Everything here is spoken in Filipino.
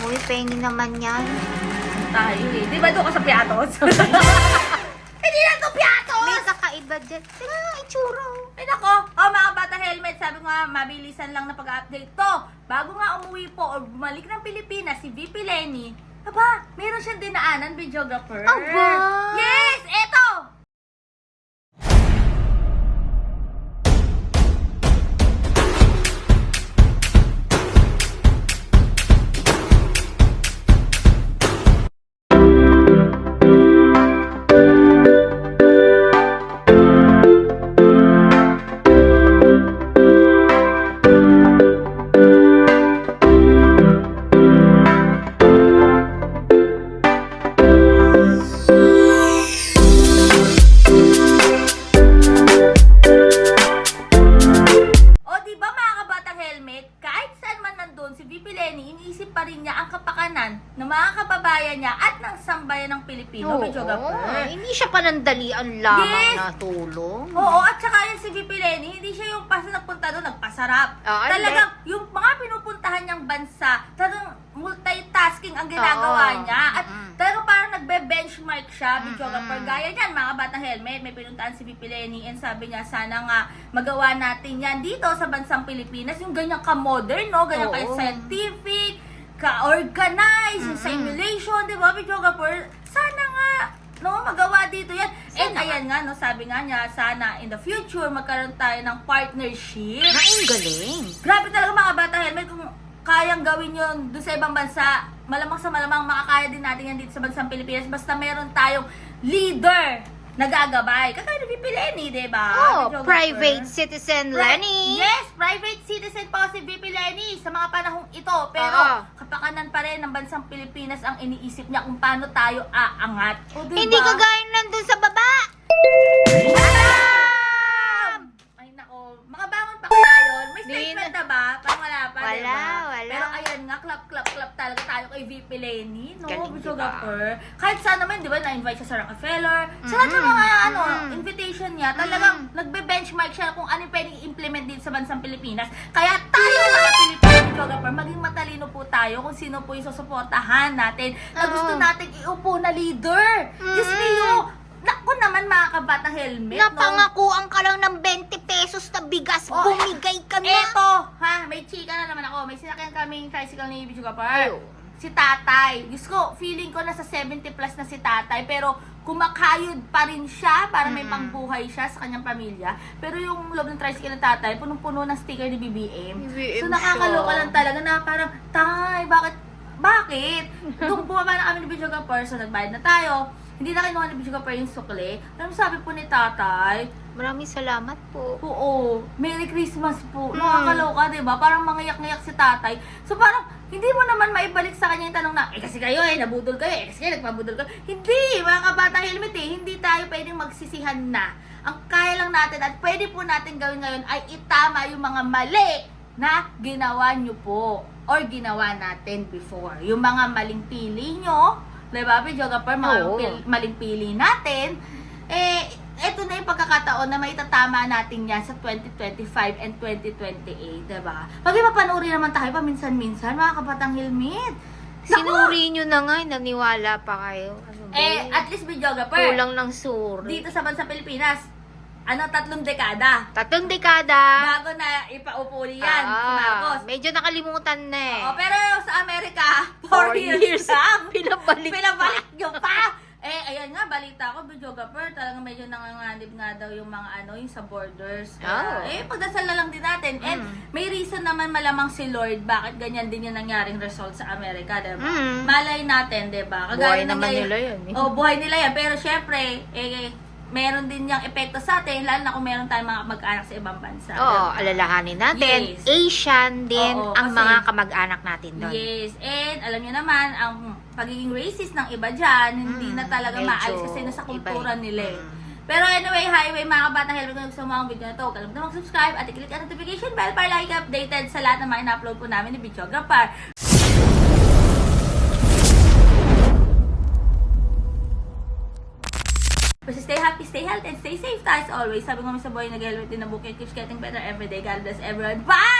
Uy, pengi naman yan. Tayo eh. Di ba doon ka sa Piatos? Hindi na to Piatos! May kakaiba din. Tingnan nga itsura. oh. Ay nako, oh mga bata helmet, sabi ko nga, mabilisan lang na pag-update to. Bago nga umuwi po o bumalik ng Pilipinas si VP Lenny, aba, meron siyang dinaanan, videographer. Aba! Yes! Lenny, iniisip pa rin niya ang kapakanan ng mga kababayan niya at ng sambayan ng Pilipino, Oo, videographer. hindi siya panandalian lamang Yes! na tulong. Oo, at saka yan si Lenny, hindi siya yung basta nagpunta doon, nagpasarap. Ah, talagang, yung mga pinupuntahan niyang bansa, talagang multitasking ang ginagawa Oo. niya. At Mm-mm. Nagbe-benchmark siya, videographer. Gaya niyan, mga batang helmet, may pinuntahan si VP Lenny and sabi niya, sana nga magawa natin yan dito sa bansang Pilipinas, yung ganyan ka-modern, no? Ganyan ka-scientific, ka-organize, yung Mm-mm. simulation, di ba, videographer? Sana nga, no, magawa dito yan. And Sana. ayan nga, no, sabi nga niya, sana in the future magkaroon tayo ng partnership. Naing galing. Grabe talaga mga bata helmet kung kayang gawin yun doon sa ibang bansa. Malamang sa malamang makakaya din natin yan dito sa bansang Pilipinas basta meron tayong leader na gagabay. Kakaya ni VP Lenny, di ba? Oh, private citizen Lenny. Yes, private citizen po si VP Lenny sa mga panahong ito. Pero Oo. kapakanan pa rin ng bansang Pilipinas ang iniisip niya kung paano tayo aangat. O, diba? Hindi kagaya nandun sa baba. Talaga tayo kay VP Lenny, no? Galing, Videographer. Kahit saan naman, di ba, na-invite siya sa Rockefeller. Sa lahat ng mga, ano, Mm-mm. invitation niya, talagang nagbe-benchmark siya kung ano yung pwedeng i-implement dito sa bansang Pilipinas. Kaya tayo, mga Pilipino videographer, maging matalino po tayo kung sino po yung susuportahan natin na gusto natin iupo na leader. Diyos Mm-mm. mio, Naku naman mga kabata helmet, no? Napangakuan ka lang ng 20 pesos na bigas. Oh, Bumigay ka na. Eto, ha, may chika ako. May sinakyan kaming tricycle ni Bichuga Park. Ayaw. Si tatay. Diyos ko, feeling ko nasa 70 plus na si tatay. Pero kumakayod pa rin siya para may pangbuhay siya sa kanyang pamilya. Pero yung loob ng tricycle ng tatay, punong-puno ng sticker ni BBM. BBM so nakakaloka siya. lang talaga na parang, tay, bakit? Bakit? Nung bumaba na kami ni Bichuga Park, so nagbayad na tayo. Hindi na kinuha ni Bichuga Park yung sukle. Mo sabi po ni tatay, Maraming salamat po. Oo. Merry Christmas po. Mm. Nakakaloka, di ba? Parang mangayak-ngayak si tatay. So parang, hindi mo naman maibalik sa kanya yung tanong na, eh kasi kayo eh, nabudol kayo, eh kasi kayo nagpabudol kayo. Hindi, mga kabata helmet eh, hindi tayo pwedeng magsisihan na. Ang kaya lang natin at pwede po natin gawin ngayon ay itama yung mga mali na ginawa nyo po or ginawa natin before. Yung mga maling pili nyo, di ba, videographer, mga Oo. pil- maling pili natin, eh, eto na yung pagkakataon na maitatama natin yan sa 2025 and 2028, diba? Pag ipapanuri naman tayo paminsan-minsan, mga kapatang. Naku! Sinuri nyo na nga, eh, naniwala pa kayo. Ano ba Eh, yun? at least videographer, Kulang ng suri. dito sa bansa Pilipinas, ano, tatlong dekada. Tatlong dekada. Bago na ipaupo yan, si Ah, Marcos. medyo nakalimutan na eh. Oo, pero sa Amerika, 4 Four years, years. lang. Pinabalik Pinabalik nyo pa! Eh, ayan nga, balita ko, videographer, talagang medyo nanganganib nga daw yung mga ano, yung sa borders. Kaya, Oh. Eh, pagdasal na lang din natin. And Mm. may reason naman malamang si Lord bakit ganyan din yung nangyaring result sa Amerika, diba? Mm. Malay natin, diba? Buhay naman nila yun, eh. Oh, buhay nila yan. Pero syempre, eh, meron din yung epekto sa atin, lalo na kung meron tayong mga mag-anak sa ibang bansa. Oo, alalahanin natin. Yes. Asian din Oo, ang kasi- mga kamag-anak natin doon. Yes, and alam niyo naman, ang pagiging racist ng iba dyan, hindi Mm, na talaga medyo maalis kasi nasa kultura iba eh. nila eh. Mm. Pero anyway, highway mga kabatang helmet kung gusto mo ang video na to, kalimutan mag-subscribe at i-click ang notification bell para lagi ka updated sa lahat ng mga ina-upload po namin ni Videographer. Happy, stay healthy, and stay safe as always. Sabi ko sa boy, nag-helmet din na bukid keeps getting better every day. God bless everyone. Bye!